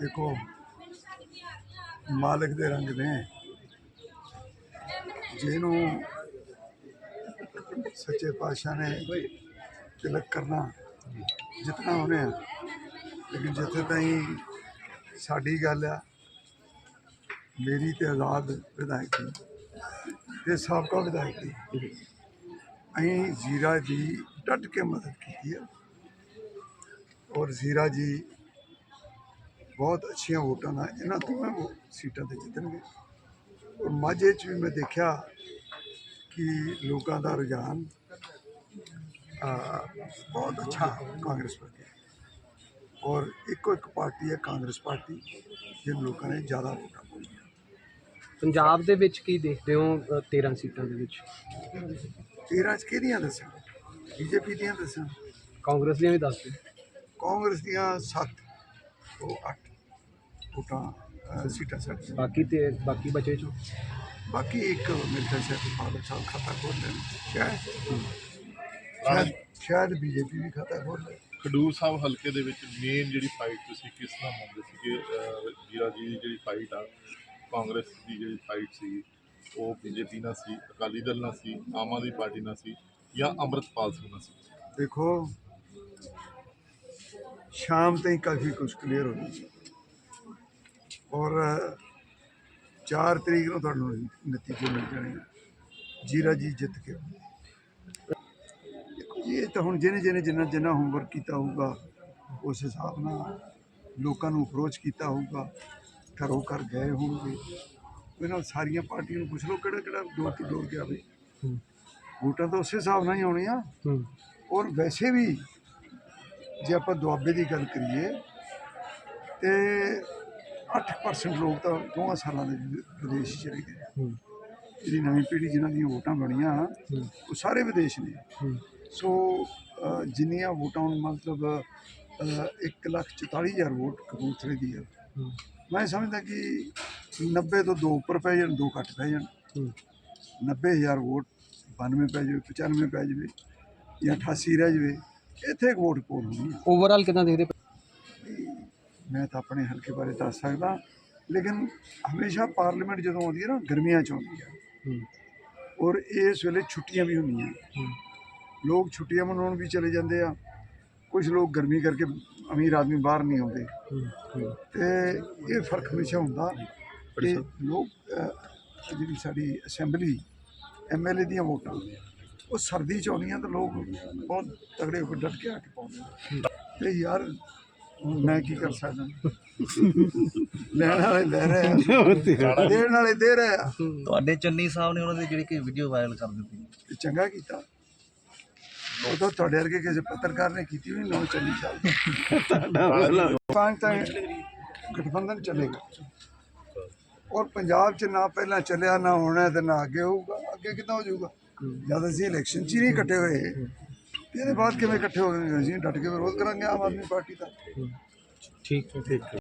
ਦੇਖੋ, ਮਾਲਕ ਦੇ ਰੰਗ ਨੇ। ਜਿਹਨੂੰ ਸੱਚੇ ਪਾਤਸ਼ਾਹ ਨੇ ਤਿਲਕ ਕਰਨਾ ਜਿਤਨਾ ਉਹਨੇ ਆ। ਲੇਕਿਨ ਜਿੱਥੇ ਤਾਈਂ ਸਾਡੀ ਗੱਲ ਆ, ਮੇਰੀ ਤੇ ਆਜ਼ਾਦ ਵਿਧਾਇਕ ਦੀ, ਤੇ ਸਾਬਕਾ ਵਿਧਾਇਕ ਦੀ। ਅਸੀਂ ਜ਼ੀਰਾ ਜੀ ਡਟ ਕੇ ਮਦਦ ਕੀਤੀ ਹੈ ਔਰ ਜ਼ੀਰਾ ਜੀ ਬਹੁਤ ਅੱਛੀਆਂ ਵੋਟਾਂ ਨਾਲ ਇਹਨਾਂ ਦੋਵੇਂ ਸੀਟਾਂ ਤੇ ਜਿੱਤਣਗੇ। ਔਰ ਮਾਝੇ 'ਚ ਵੀ ਮੈਂ ਦੇਖਿਆ ਕਿ ਲੋਕਾਂ ਦਾ ਰੁਝਾਨ ਬਹੁਤ ਅੱਛਾ ਕਾਂਗਰਸ ਪ੍ਰਤੀ ਹੈ। ਔਰ ਇੱਕੋ ਇੱਕ ਪਾਰਟੀ ਹੈ ਕਾਂਗਰਸ ਪਾਰਟੀ ਜਿਹਨੂੰ ਲੋਕਾਂ ਨੇ ਜ਼ਿਆਦਾ ਵੋਟਾਂ ਪਾਈਆਂ ਪੰਜਾਬ ਦੇ ਵਿੱਚ ਕੀ ਦੇਖਦੇ ਹੋ ਅ, 13 ਸੀਟਾਂ ਦੇ ਵਿੱਚ? 13 ਚ ਕਿਹਦੀਆਂ ਦੱਸਾਂ? ਬੀਜੇਪੀ ਦੀਆਂ ਦੱਸਾਂ। ਕਾਂਗਰਸ ਦੀਆਂ ਵੀ ਦੱਸ ਦਿਓ। ਕਾਂਗਰਸ ਦੀਆਂ 7 ਤੋਂ 8 ਅਹ, ਸੀਟਾਂ ਸਾਡੀਆਂ ਬਾਕੀ ਤੇ ਬਾਕੀ ਬਚੇ ਚੋਂ? ਬਾਕੀ ਇੱਕ ਮੇਰੇ ਖਿਆਲ ਸ਼ਾਇਦ ਬਾਦਲ ਸਾਹਿਬ ਖਾਤਾ ਖੋਲ ਲੈਣ। ਸ਼ਾਇਦ ਸ਼ਾਇਦ ਬੀਜੇਪੀ ਵੀ ਖਾਤਾ ਖੋਲ ਲੈ। ਖਡੂਰ ਸਾਹਿਬ ਹਲਕੇ ਦੇ ਵਿੱਚ ਮੇਨ ਜਿਹੜੀ ਫਾਈਟ ਤੁਸੀਂ ਕਿਸ ਤਰ੍ਹਾਂ ਮੰਨਦੇ ਸੀ ਕਿ ਜੀਰਾ ਜੀ ਦੀ ਜਿਹੜੀ ਫਾਈਟ ਆ ਕਾਂਗਰਸ ਦੀ ਜਿਹੜੀ ਫਾਈਟ ਸੀ ਉਹ ਬੀਜੇਪੀ ਨਾਲ ਸੀ ਅਕਾਲੀ ਦਲ ਨਾਲ ਸੀ ਆਮ ਆਦਮੀ ਪਾਰਟੀ ਨਾਲ ਸੀ ਜਾਂ ਅੰਮ੍ਰਿਤਪਾਲ ਸਿੰਘ ਨਾਲ ਸੀ? ਦੇਖੋ ਸ਼ਾਮ ਤਾਈਂ ਕਾਫੀ ਕੁਝ ਕਲੀਅਰ ਹੋ ਗਿਆ ਔਰ 4 ਤਰੀਕ ਨੂੰ ਤੁਹਾਨੂੰ ਨਤੀਜੇ ਮਿਲ ਜਾਣੇ। ਜੀਰਾ ਜੀ ਜਿੱਤ ਕੇ ਦੇਖੋ ਜੀ, ਇਹ ਤਾਂ ਹੁਣ ਜਿਹਨੇ ਜਿਹਨੇ ਜਿੰਨਾ ਜਿੰਨਾ ਹੋਮਵਰਕ ਕੀਤਾ ਹੋਊਗਾ ਉਸ ਹਿਸਾਬ ਨਾਲ ਲੋਕਾਂ ਨੂੰ ਅਪਰੋਚ ਕੀਤਾ ਹੋਊਗਾ ਘਰੋਂ ਘਰ ਗਏ ਹੋਣਗੇ। ਇਹਨਾਂ ਸਾਰੀਆਂ ਪਾਰਟੀਆਂ ਨੂੰ ਪੁੱਛ ਲਓ ਕਿਹੜਾ ਕਿਹੜਾ ਡੋਰ ਟੂ ਡੋਰ ਗਿਆ ਵੀ ਵੋਟਾਂ ਤਾਂ ਉਸੇ ਹਿਸਾਬ ਨਾਲ ਹੀ ਆਉਣੀਆਂ। ਔਰ ਵੈਸੇ ਵੀ ਜੇ ਆਪਾਂ ਦੁਆਬੇ ਦੀ ਗੱਲ ਕਰੀਏ ਤੇ 8% ਲੋਕ ਤਾਂ ਦੋਵਾਂ ਸਾਲਾਂ ਦੇ ਵਿਦੇਸ਼ ਚਲੇ ਗਏ। ਜਿਹੜੀ ਨਵੀਂ ਪੀੜ੍ਹੀ ਜਿਨ੍ਹਾਂ ਦੀਆਂ ਵੋਟਾਂ ਬਣੀਆਂ ਉਹ ਸਾਰੇ ਵਿਦੇਸ਼ ਨੇ। ਸੋ ਜਿੰਨੀਆਂ ਵੋਟਾਂ ਮਤਲਬ 144000 ਵੋਟ ਕਬੂਤਰੇ ਦੀ ਹੈ। ਮੈਂ ਸਮਝਦਾ ਕਿ 90 ਤੋਂ ਦੋ ਉੱਪਰ ਪੈ ਜਾਣ ਦੋ ਘੱਟ ਪੈ ਜਾਣ। ਹੂੰ। 90000 ਵੋਟ 92 ਪੈ ਜਾਵੇ 95 ਪੈ ਜਾਵੇ ਜਾਂ 88 ਰਹਿ ਜਾਵੇ ਇੱਥੇ ਇੱਕ ਵੋਟ ਪੋਲ ਹੋਣੀ ਹੈ ਓਵਰਆਲ ਕਿਦਾਂ ਦੇਖਦੇ ਮੈਂ ਤਾਂ ਆਪਣੇ ਹਲਕੇ ਬਾਰੇ ਦੱਸ ਸਕਦਾ। ਲੇਕਿਨ ਹਮੇਸ਼ਾ ਪਾਰਲੀਮੈਂਟ ਜਦੋਂ ਆਉਂਦੀ ਹੈ ਨਾ ਗਰਮੀਆਂ ਚ ਆਉਂਦੀ ਹੈ। ਔਰ ਇਸ ਵੇਲੇ ਛੁੱਟੀਆਂ ਵੀ ਹੁੰਦੀਆਂ। ਲੋਕ ਛੁੱਟੀਆਂ ਮਨਾਉਣ ਵੀ ਚਲੇ ਜਾਂਦੇ ਆ। ਕੁਝ ਲੋਕ ਗਰਮੀ ਕਰਕੇ ਅਮੀਰ ਆਦਮੀ ਬਾਹਰ ਨਹੀਂ ਆਉਂਦੇ। ਤੇ ਇਹ ਫ਼ਰਕ ਹਮੇਸ਼ਾ ਹੁੰਦਾ ਕਿ ਲੋਕ ਜਿਹੜੀ ਸਾਡੀ ਅਸੈਂਬਲੀ ਐਮਐਲਏ ਦੀਆਂ ਵੋਟਾਂ ਉਹ ਸਰਦੀ ਚ ਆਉਂਦੀਆਂ ਤਾਂ ਲੋਕ ਬਹੁਤ ਤਗੜੇ ਹੋ ਕੇ ਡਟ ਕੇ ਆ ਕੇ ਪਾਉਂਦੇ। ਤੇ ਯਾਰ ਮੈਂ ਕੀ ਕਰ ਸਕਦਾ? ਲੈਣ ਵਾਲੇ ਲੈ ਰਹੇ ਆ। ਦੇਣ ਵਾਲੇ ਦੇ ਰਹੇ ਆ। ਤੁਹਾਡੇ ਚੰਨੀ ਸਾਹਿਬ ਨੇ ਉਹਨਾਂ ਦੀ ਜਿਹੜੀ ਕਿ ਵੀਡੀਓ ਵਾਇਰਲ ਕਰ ਦਿੱਤੀ। ਤੇ ਚੰਗਾ ਕੀਤਾ। ਉਹ ਤਾਂ ਤੁਹਾਡੇ ਵਰਗੇ ਕਿਸੇ ਪੱਤਰਕਾਰ ਨੇ ਕੀਤੀ ਹੋਈ ਨੌ ਚੱਲੀ ਚੱਲ ਪੰਜ ਤਾਂ ਗਠਬੰਧਨ ਚੱਲੇਗਾ। ਔਰ ਪੰਜਾਬ 'ਚ ਨਾ ਪਹਿਲਾਂ ਚੱਲਿਆ ਨਾ ਹੋਣਾ ਤੇ ਨਾ ਅੱਗੇ ਹੋਊਗਾ। ਅੱਗੇ ਕਿੱਦਾਂ ਹੋ ਜਾਊਗਾ? ਜਦ ਅਸੀਂ ਇਲੈਕਸ਼ਨ 'ਚ ਹੀ ਨਹੀਂ ਇਕੱਠੇ ਹੋਏ। ਤੇ ਇਹਦੇ ਬਾਅਦ ਕਿਵੇਂ ਇਕੱਠੇ ਹੋ ਗਏ ਅਸੀਂ ਡਟ ਕੇ ਵਿਰੋਧ ਕਰਾਂਗੇ ਆਮ ਆਦਮੀ ਪਾਰਟੀ ਦਾ। ਠੀਕ ਹੈ ਠੀਕ ਹੈ।